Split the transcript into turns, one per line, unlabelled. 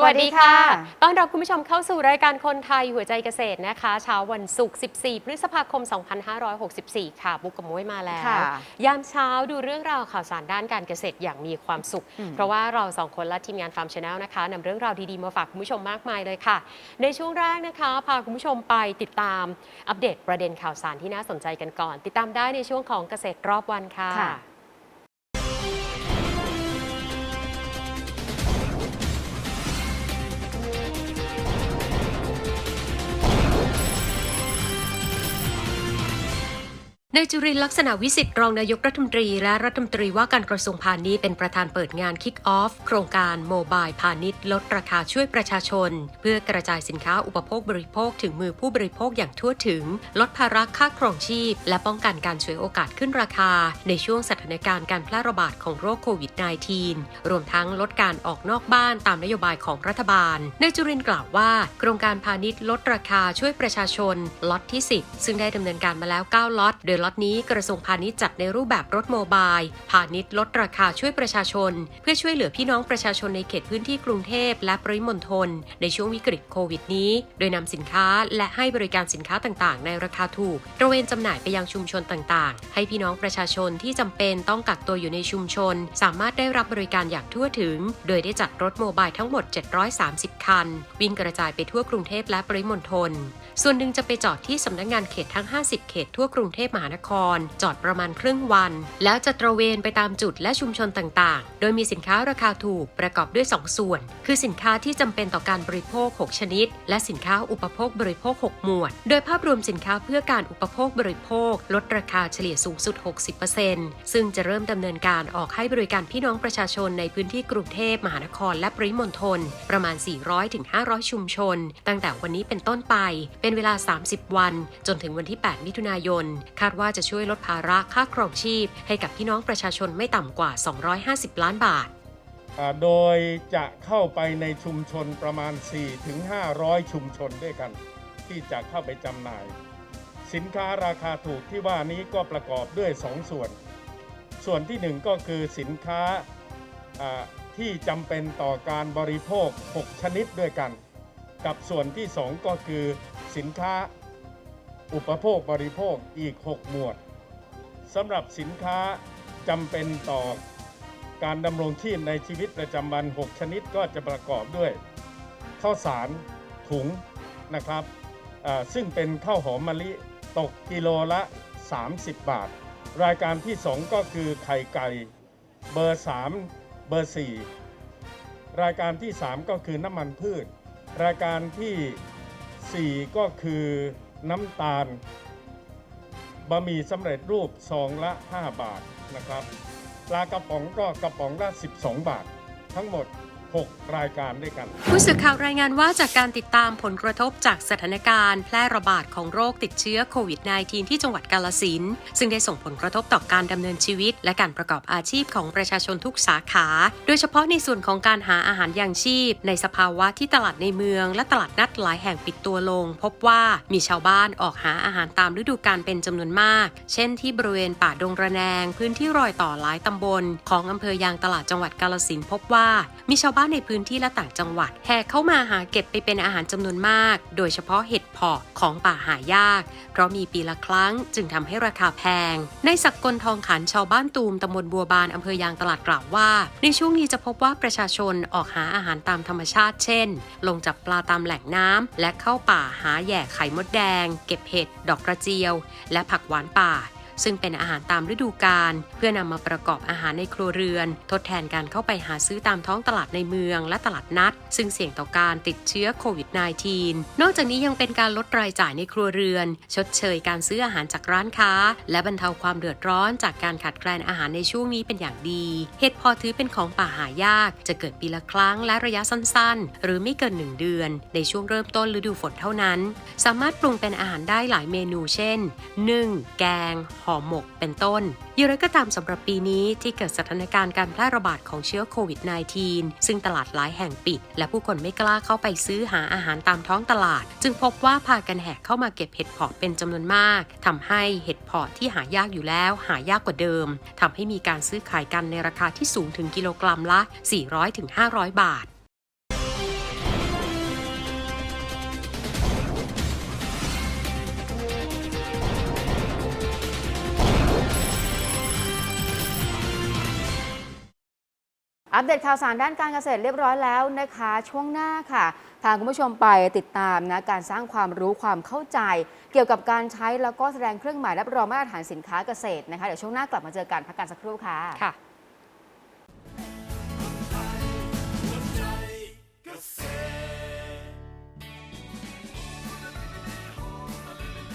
สวัสดีค่ะ ต้อนรับคุณผู้ชมเข้าสู่รายการคนไทยหัวใจเกษตรนะคะ เช้าวันศุกร์ 14 พฤษภาคม 2564 ค่ะ บุกกับมุ้ยมาแล้ว
ค่ะ
ยามเช้าดูเรื่องราวข่าวสารด้านการเกษตรอย่างมีความสุข
อืม
เพราะว่าเราสองคนและทีมงานฟาร์มชาแนลนะคะนำเรื่องราวดีๆมาฝากคุณผู้ชมมากมายเลยค่ะ ในช่วงแรกนะคะ พาคุณผู้ชมไปติดตามอัปเดตประเด็นข่าวสารที่น่าสนใจกันก่อน ติดตามได้ในช่วงของเกษตรรอบวันค่ะ
ค่ะ
นายจุรินลักษณะวิสิทธิ์รองนายกรัฐมนตรี และรัฐมนตรีว่าการกระทรวงพาณิชย์เป็นประธานเปิดงาน Kick Off โครงการโมบายพาณิชย์ลดราคาช่วยประชาชน เพื่อกระจายสินค้าอุปโภคบริโภคถึงมือผู้บริโภคอย่างทั่วถึง ลดภาระค่าครองชีพ และป้องกันการฉวยโอกาสขึ้นราคา ในช่วงสถานการณ์การแพร่ระบาดของโรคโควิด -19 รวมทั้งลดการออกนอกบ้านตามนโยบายของรัฐบาลนายจุรินกล่าวว่าโครงการพาณิชย์ลดราคาช่วยประชาชนล็อตที่ 10 ซึ่งได้ดำเนินการมาแล้ว 9ล็อตโดยล็อตนี้กระทรวงพาณิชย์จัดในรูปแบบรถโมบาย พาณิชย์ลดราคาช่วยประชาชน เพื่อช่วยเหลือพี่น้องประชาชนในเขตพื้นที่กรุงเทพและปริมณฑลในช่วงวิกฤตโควิดนี้ โดยนำสินค้าและให้บริการสินค้าต่างๆ ในราคาถูกตระเวนจำหน่ายไปยังชุมชนต่างๆ ให้พี่น้องประชาชนที่จำเป็นต้องกักตัวอยู่ในชุมชน สามารถได้รับบริการอย่างทั่วถึง โดยได้จัดรถโมบายทั้งหมด 730 คัน วิ่งกระจายไปทั่วกรุงเทพและปริมณฑลส่วนหนึ่งจะไปจอดที่สำนักงานเขตทั้ง 50 เขตทั่วกรุงเทพมหานคร จอดประมาณครึ่งวัน แล้วจะตระเวนไปตามจุดและชุมชนต่างๆ โดยมีสินค้าราคาถูกประกอบด้วย 2 ส่วน คือสินค้าที่จำเป็นต่อการบริโภค 6 ชนิด และสินค้าอุปโภคบริโภค 6 หมวด โดยภาพรวมสินค้าเพื่อการอุปโภคบริโภค ลดราคาเฉลี่ยสูงสุด 60%ซึ่งจะเริ่มดำเนินการออกให้บริการพี่น้องประชาชนในพื้นที่กรุงเทพมหานคร และปริมณฑลประมาณ 400-500 ชุมชน ตั้งแต่วันนี้เป็นต้นไป เป็นเวลา 30 วัน จนถึงวันที่ 8 มิถุนายน คาดว่าจะช่วยลดภาระค่าครองชีพ ให้กับพี่น้องประชาชนไม่ต่ำกว่า 250 ล้านบาท
โดยจะเข้าไปในชุมชนประมาณ 4-500 ชุมชนด้วยกัน ที่จะเข้าไปจำหน่าย สินค้าราคาถูกที่ว่านี้ก็ประกอบด้วย 2 ส่วน ส่วนที่ 1 ก็คือสินค้าอ่าที่จำเป็นต่อการบริโภค 6 ชนิดด้วยกัน กับส่วนที่ 2 ก็คือสินค้า อุปโภคบริโภคอีก 6 หมวดสำหรับสินค้าจำเป็นต่อการดำรงชีพในชีวิตประจำวัน 6 ชนิดก็จะประกอบด้วยข้าวสารถุงนะครับซึ่งเป็นข้าวหอมมะลิตกกิโลละ 30 บาท รายการที่ 2 ก็คือไข่ไก่ เบอร์ 3 เบอร์ 4 รายการที่ 3 ก็คือน้ำมันพืช รายการที่ 4 ก็คือ น้ำตาลบะหมี่สำเร็จรูปซองละ 5 บาทนะครับ ปลากระป๋องก็กระป๋องละ 12 บาท ทั้งหมด 6 รายการด้วยกัน
ผู้สื่อข่าวรายงานว่าจากการติดตามผลกระทบจากสถานการณ์แพร่ระบาดของโรคติดเชื้อโควิด -19 ที่จังหวัดกาลสินซึ่งได้ส่งผลกระทบต่อการดำเนินชีวิต และการประกอบอาชีพของประชาชนทุกสาขา โดยเฉพาะในส่วนของการหาอาหารยังชีพ ในสภาวะที่ตลาดในเมือง และตลาดนัดหลายแห่งปิดตัวลง พบว่ามีชาวบ้านออกหาอาหารตามฤดูกาลเป็นจำนวนมาก เช่นที่บริเวณป่าดงระแนง พื้นที่รอยต่อหลายตำบล ของอำเภอยางตลาดจังหวัดกาลสินพบว่ามีชาวบ้านในพื้นที่และต่างจังหวัด แห่เข้ามาหาเก็บไปเป็นอาหารจำนวนมาก โดยเฉพาะเห็ดเพาะของป่าหายาก เพราะมีปีละครั้งจึงทำให้ราคาแพง ในสักกลทองขันชาวบ้านตูมตำบลบัวบานอำเภอยางตลาดกล่าวว่า ในช่วงนี้จะพบว่าประชาชนออกหาอาหารตามธรรมชาติ เช่น ลงจับปลาตามแหล่งน้ำและเข้าป่าหาแย่ไข่มดแดง เก็บเห็ดดอกกระเจียว และผักหวานป่า ซึ่งเป็นอาหารตามฤดูกาลเพื่อนำมาประกอบอาหารในครัวเรือน ทดแทนการเข้าไปหาซื้อตามท้องตลาดในเมืองและตลาดนัด ซึ่งเสี่ยงต่อการติดเชื้อโควิด -19 นอกจากนี้ยังเป็นการลดรายจ่ายในครัวเรือน ชดเชยการซื้ออาหารจากร้านค้า และบรรเทาความเดือดร้อนจากการขาดแคลนอาหารในช่วงนี้เป็นอย่างดี เห็ดพอถือเป็นของป่าหายาก จะเกิดปีละครั้งและระยะสั้น ๆ หรือไม่เกิน 1 เดือน ในช่วงเริ่มต้นฤดูฝนเท่านั้น สามารถปรุงเป็นอาหารได้หลายเมนูเช่นนึ่งแกงห่อหมก เป็นต้นอย่างไรก็ตามสำหรับปีนี้ที่เกิดสถานการณ์การแพร่ระบาดของเชื้อโควิด -19 ซึ่งตลาดหลายแห่งปิด และผู้คนไม่กล้าเข้าไปซื้อหาอาหารตามท้องตลาด จึงพบว่าพากันแห่เข้ามาเก็บเห็ดเพาะเป็นจำนวนมากทำให้เห็ดเพาะที่หายากอยู่แล้ว หายากกว่าเดิมทำให้มีการซื้อขายกันในราคาที่สูงถึงกิโลกรัมละ 400-500 บาท
อัปเดตข่าวสารด้านการเกษตรเรียบร้อยแล้วนะคะ ช่วงหน้าค่ะพาคุณผู้ชมไปติดตามนะการสร้างความรู้ความเข้าใจ เกี่ยวกับการใช้แล้วก็แสดงเครื่องหมายรับรองมาตรฐานสินค้าเกษตรนะคะเดี๋ยวช่วงหน้ากลับมาเจอกันพักกันสักครู่ค่ะ
ค่ะ